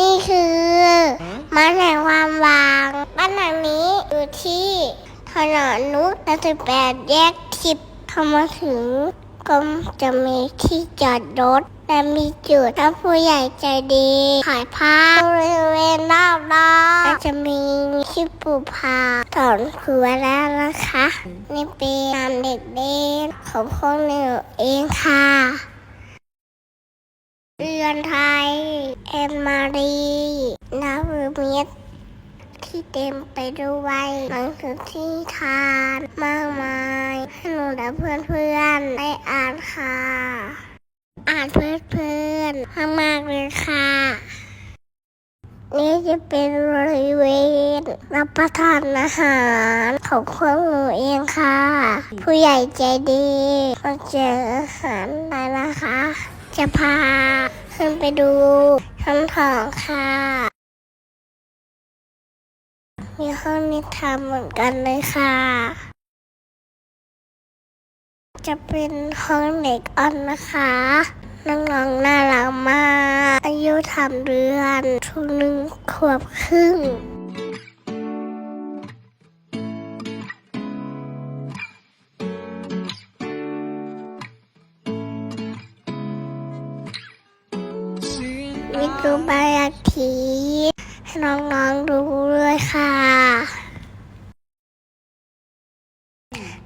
นี่คือบ้านแห่งความหวังบ้านหลังนี้อยู่ที่ถนนนุชสิบแปดแยกทิพเข้ามาถึงก็จะมีที่จอดรถและมีจุดถ้าผู้ใหญ่ใจดีขายผ้าบริเวณรอบรอบและจะมีที่ปลูกผ้าถอนคือแล้วนะคะ นี่เป็นนามเด็กเล่นของพวกหนูเองค่ะ อนไทย แอนมารีนาวิมิตที่เต็มไปด้วยหนังสือที่ทานมากมายให้หนูและเพื่อนๆได้อ่านค่ะ อ่านเพื่อนๆมากๆเลยค่ะนี่จะเป็นบริเวณรับประทานอาหารของพวกหนูเองค่ะ ผู้ใหญ่ใจดีมาเจออาหารได้นะคะ จะพา ขึ้นไปดูชั้นสองค่ะ มีห้องนิทานเหมือนกันเลยค่ะ จะเป็นห้องเด็กอ่อนนะคะ น้องๆน่ารักมาก อายุทำเดือนทุกหนึ่งขวบครึ่ง มีดูใบอาทิตย์ให้น้องๆดูด้วยค่ะ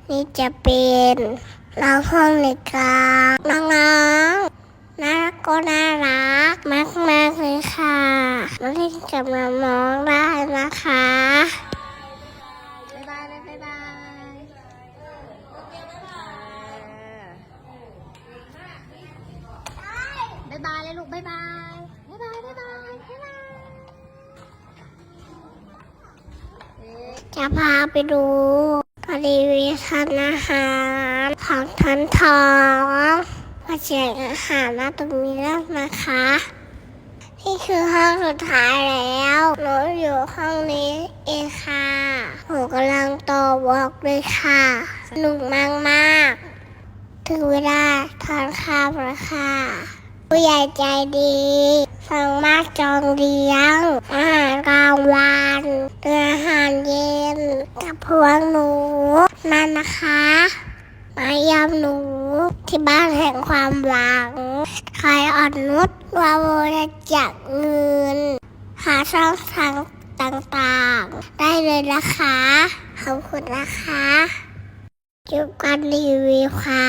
นี่จะเป็นน้องห้องในกลางน้องๆน่ารักก็น่ารักมากมากเลยค่ะมาเล่นกับน้องๆได้นะคะบ๊ายบายเลยบ๊ายบายบ๊ายบายเลยลูกบ๊ายบายบ๊ายบาย จะพาไปดูบริเวทานอาหารของทันทองมาเชียงอาหารมาตรงนี้แล้วนะคะ นี่คือห้องสุดท้ายแล้วหนูอยู่ห้องนี้เองค่ะหนูกำลังต่อวอกเลยค่ะสนุกมากมากถึงเวลาทานข้าวแล้วค่ะผู้ใหญ่ใจดีสั่งมากจองเลี้ยง กับพวกหนูมานนะคะ มายามหนูที่บ้านแห่งความหวัง ใครอ่อนนุชวาโวจะจักเงิน หาช่องทางต่างๆ ได้เลยนะคะ ขอบคุณนะคะจุบกันรีวิวค่ะ